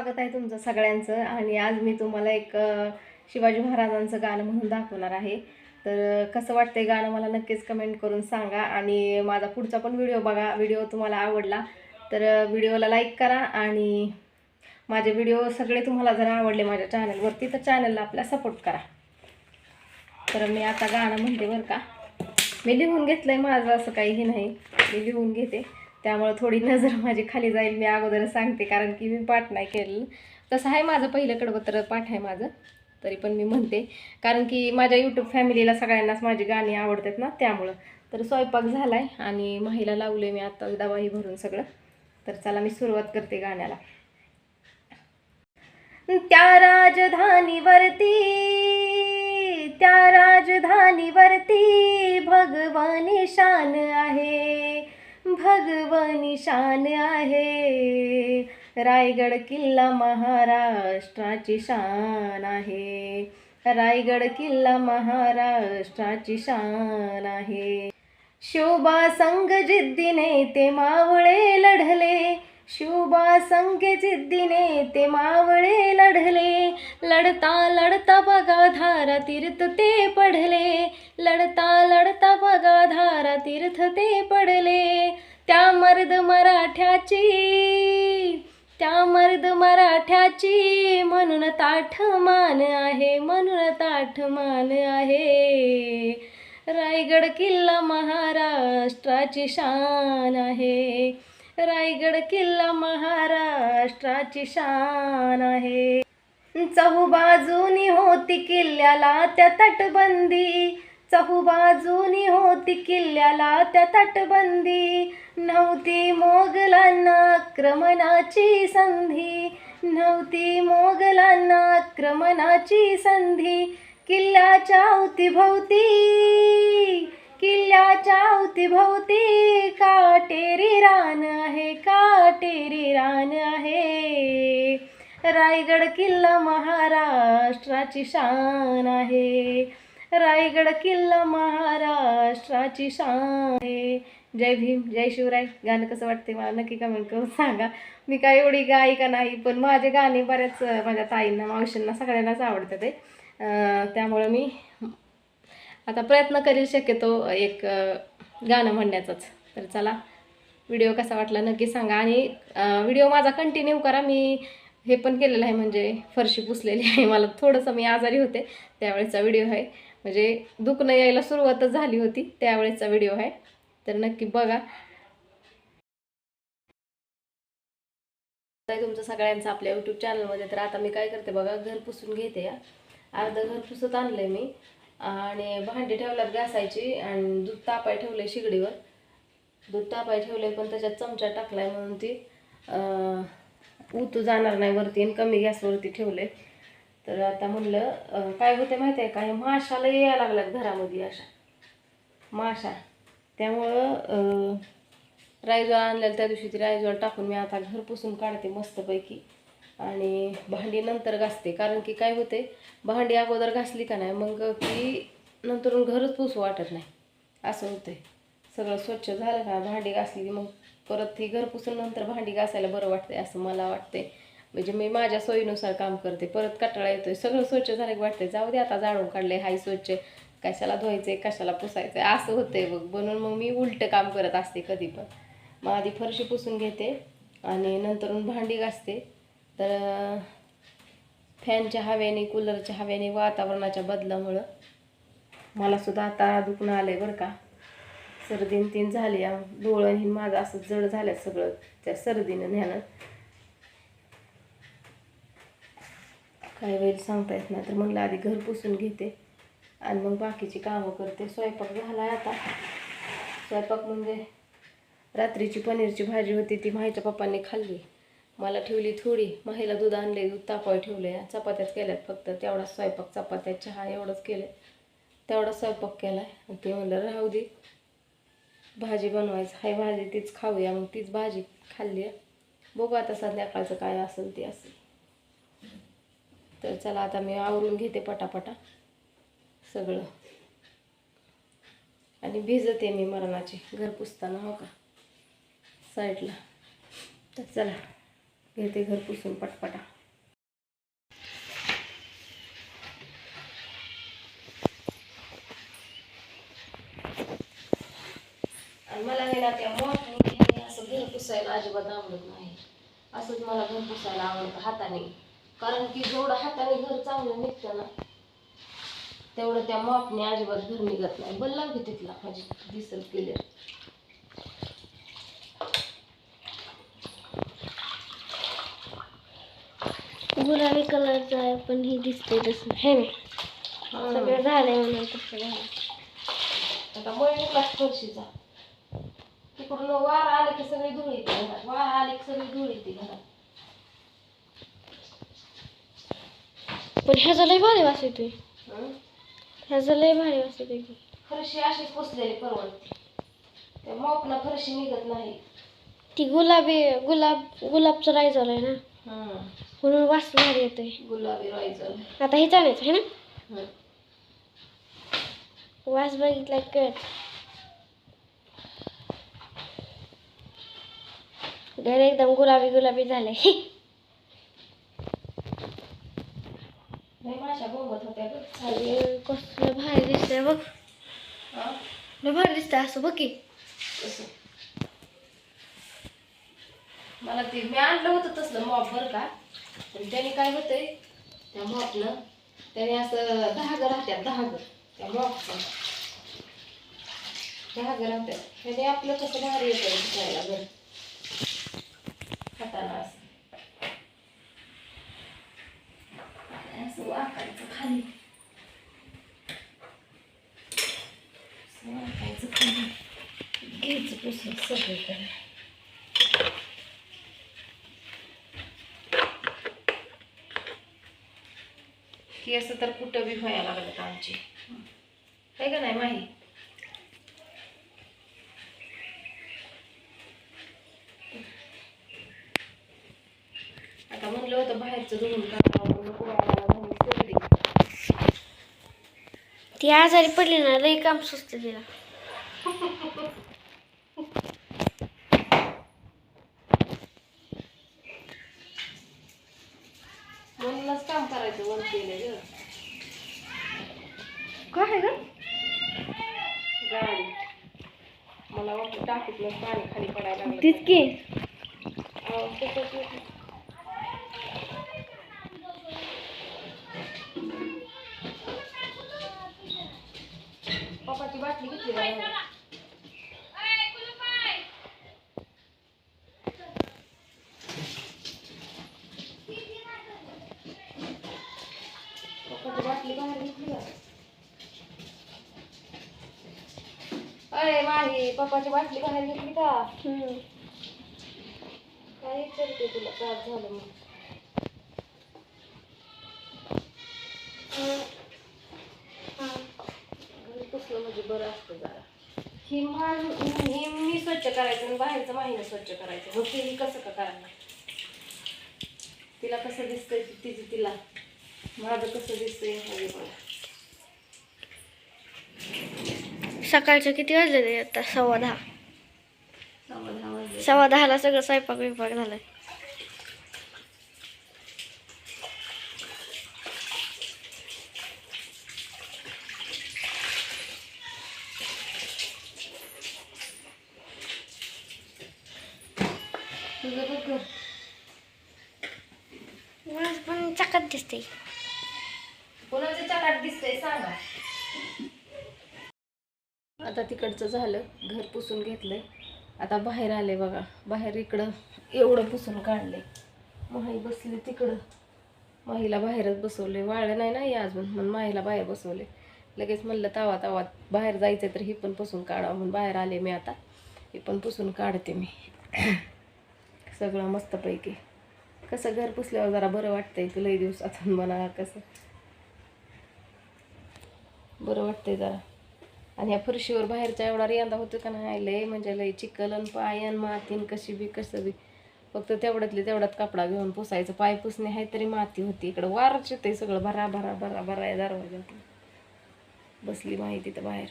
स्वागत आहे तुमचं सगळ्यांचं. आणि आज मी तुम्हाला एक शिवाजी महाराजांचं गाणं म्हणून दाखवणार आहे. तर कसं वाटतंय गाणं मला नक्कीच कमेंट करून सांगा. आणि माझा पुढचा पण व्हिडिओ बघा. व्हिडिओ तुम्हाला आवडला तर व्हिडिओला लाईक करा. आणि माझे व्हिडिओ सगळे तुम्हाला जर आवडले माझ्या चॅनलवरती तर चॅनलला आपल्या सपोर्ट करा. तर मी आता गाणं म्हणते बरं का. मी लिहून घेतलं आहे माझं असं काहीही नाही. मी लिहून घेते. त्यामुळं थोडी नजर माझी खाली जाईल मी अगोदर सांगते कारण की मी पाठ नाही केलेलं. तसं आहे माझं पहिलं कडवत्र पाठ आहे माझं तरी पण मी म्हणते. कारण की माझ्या यूट्यूब फॅमिलीला सगळ्यांनाच माझी गाणी आवडतात ना त्यामुळं. तर स्वयंपाक झाला आहे आणि महिला लावले मी आत्ता दवाही भरून सगळं. तर चला मी सुरुवात करते गाण्याला. त्या राजधानीवरती त्या राजधानीवरती भगवानी शान आहे. भगवानी निशान आहे. रायगड किल्ला महाराष्ट्राची शान आहे. रायगड किल्ला महाराष्ट्राची शान आहे. शोभा संघ जिद्दीने ते मावळे लढले. शोभा संघ जिद्दीने ते मावळे लढले. लढता लढता बघा धारा तीर्थ ते पडले लढता लढता बघा धारा तीर्थ ते पडले त्या मर्द मराठ्याची त्या मर्द मराठ्याची म्हणून ताठ मान आहे म्हणून ताठ मान आहे. रायगड किल्ला महाराष्ट्राची शान आहे. रायगड किल्ला महाराष्ट्राची शान आहे. चहू बाजूनी होती किल्ल्याला त्या तटबंदी चहूबाजूनी होती किल्ल्याला त्या तटबंदी. नव्हती मोगलांना आक्रमणाची संधी. नव्हती मोगलांना आक्रमणाची संधी. किल्ल्याच्या अवतीभोवती किल्ल्याच्या अवतीभोवती काटेरी रान आहे काटेरी रान आहे. रायगड किल्ला महाराष्ट्राची शान आहे. रायगड किल्ला महाराष्ट्राची शान आहे. जय भीम जय शिवराय. गाणं कसं वाटते मला नक्की कमेंट करून सांगा. मी काय एवढी गायिका नाही पण माझे गाणे बऱ्याच माझ्या ताईंना मावशींना सगळ्यांनाच आवडतं ते. त्यामुळं मी आता प्रयत्न करील शक्यतो एक गाणं म्हणण्याचाच. तर चला व्हिडिओ कसा वाटला नक्की सांगा. आणि व्हिडिओ माझा कंटिन्यू करा. मी हे पण केलेलं आहे म्हणजे फरशी पुसलेली आहे. मला थोडंसं मी आजारी होते त्यावेळेचा व्हिडिओ आहे. म्हणजे दुखणं यायला सुरुवातच झाली होती त्यावेळेचा व्हिडिओ आहे. तर नक्की बघा. तुमचं सगळ्यांचं आपल्या यूट्यूब चॅनलमध्ये तर आता मी काय करते बघा घर पुसून घेते. या अर्धं घर पुसत आणलंय मी. आणि भांडी ठेवल्यात घासायची आणि दूध तापाय ठेवलंय शिगडीवर. दूध तापाय ठेवलंय पण त्याच्यात चमचा टाकलाय म्हणून ती उतू जाणार नाही वरती आणि कमी गॅसवरती ठेवलंय. तर आता म्हणलं काय होते माहिती आहे का? हे माशाला यायला लागल्यात घरामध्ये अशा. माशा. त्यामुळं अं, रायजोळ आणलेलं त्या दिवशी ती रायजोळ टाकून मी आता घर पुसून काढते मस्तपैकी. आणि भांडी नंतर घासते. कारण की काय होते भांडी अगोदर घासली का नाही मग की नंतरून घरच पुसू वाटत नाही. असं होतंय. सगळं स्वच्छ झालं का भांडी घासली मग परत ती घर पुसून नंतर भांडी घासायला बरं वाटते असं मला वाटतंय. म्हणजे मी माझ्या सोयीनुसार काम करते. परत कटाळा येतोय. सगळं स्वच्छ झालं की वाटतंय जाऊ दे आता जाळून काढले हाय स्वच्छ. कशाला धुवायचंय कशाला पुसायचंय? असं होतंय बघ. म्हणून मग मी उलटं काम करत असते कधी पण. मग आधी फरशी पुसून घेते आणि नंतरून भांडी घासते. तर फॅनच्या हवेने कूलरच्या हवेने वातावरणाच्या बदलामुळं मला सुद्धा आता दुखणं आलंय बरं का. सर्दीन तीन झाली. डोळं माझं असं जड झालं सगळं त्या सर्दीनं न्यानं. काही वेळ सांगता येत नाही. तर म्हणलं आधी घर पुसून घेते आणि मग बाकीची कामं करते. स्वयंपाक झाला आहे आता. स्वयंपाक म्हणजे रात्रीची पनीरची भाजी होती ती माहीच्या पप्पांनी खाल्ली. मला ठेवली थोडी. माहीला दूध आणले दूध तापाय ठेवले चपात्यात केल्यात फक्त. तेवढा स्वयंपाक चपात्या चहा एवढंच केलं तेवढा स्वयंपाक केला आहे ते म्हणलं राहू दे. भाजी बनवायचं. हाय भाजी तीच खाऊया. मग तीच भाजी खाल्ली. आहे बघू आता संध्याकाळचं काय असेल ते असेल. तर चला आता मी आवरून घेते पटापटा. सगळं. आणि भिजते मी मरणाची. घर पुसताना हो का? साईडला. तर चला घेते घर पुसून पटपटा. आणि मला हे ना त्या मोठ्याने असं घर पुसायला अजिबात आवडत नाही. असंच मला घर पुसायला आवडतं हाताने. कारण की जेवढं हाताने घर चांगलं निघतं ना. तेवढं त्या मॉपने अजिबात घर निघत नाही. बल लागते तिथला माझी दिसल क्लिअर गुलाबी कलरचं आहे पण ही दिसते तसं. हे ना सगळं झालंय म्हणून तसं झालं आता मळ निघलाच फरशीचा तिकडून वारा आला की सगळी धूळ येते घरात. वारा आली की सगळी धूळ येते घरात. पण ह्याचा लय भारी वास येतोय. हं? ह्याचा लय भारी वास येतोय की. फरशी अशीच पुसलेली परवडते. त्या फरशी निघत नाही. ती गुलाबी गुलाब गुलाबचं राय झालंय ना. हं. म्हणून वास भारी येतोय. गुलाबी राहायचं आता हे चालायचं आहे ना. वास बघितला कळत. घर एकदम गुलाबी गुलाबी झालंय लय माशा बोंबत खाली कसलं भारी दिसतंय बघ. लय भारी दिसतंय असं बघ की. मला ते मी आणलं होतं तसलं मॉप बरं का. पण त्याने काय होतंय त्या मॉपनं त्याने असं धाग राहत्यात धाग. त्या मॉपचं धाग राहत्यात. त्याने आपलं कसं भारी येतं दिसायला बरं. हाताला असं. असं वाकायचं खाली असं वाकायचं खाली घ्यायचं सगळीकडे केस तर कुठं बी व्हायला लागलेत आमची. आहे का नाही माही? आता म्हणलं होतं बाहेरचं धुवून सोडली. ती आजारी पडली ना लई काम सुचतं तिला म्हणूनच काम करायचं वन केलं ग काय ग गाडी मला टाकीतलं पाणी खाली पडायला लागलं तीच की. पप्पाची बाटली घेतली? पप्पाची बाटली बाहेर घेतली अरे माही पप्पाची बाटली बाहेर घेतली का. काय विचारते तुला? त्रास झालं मग. पुसलं म्हणजे बरं असतं जरा. ही मान ही मी स्वच्छ करायचं आणि बाहेरचं माहीने स्वच्छ करायचं. मग ते कसं का करायला तिला कसं दिसतंय तिचं तिला. माझं कसं दिसतंय हे बघा. सकाळचं किती वाजले ते आता? सव्वा दहा. सव्वा दहाला सगळं स्वयंपाक बिपाक झालाय. पण चकात दिसते चकाट दिसतंय सांगा. आता तिकडचं झालं घर पुसून घेतलंय. आता बाहेर आले बघा. बाहेर इकडं एवढं पुसून काढले माही बसली तिकडं. माहीला बाहेरच बसवले वाळलं नाही ना अजून म्हणून माहीला बाहेर बसवले लगेच म्हणलं तावा तावा बाहेर जायचं तर ही पण पुसून काढा म्हणून बाहेर आले मी आता. हे पण पुसून काढते मी. सगळं मस्तपैकी. कसं घर पुसल्यावर जरा बरं वाटतंय तुलाही दिवसातून म्हणा कसं. बरं वाटतंय जरा. आणि ह्या फरशीवर बाहेरच्या एवढा रियांदा होतो का नाही लय म्हणजे लय चिखल आणि पायन मातीन कशी बी कसं बी. फक्त तेवढ्यातले तेवढ्यात कपडा घेऊन पुसायचं. पाय पुसणे आहे तरी माती होती. इकडं वारच येते सगळं. भरा भरा भरा भरा आहे दरवाज्यात बसली माहिती तर बाहेर.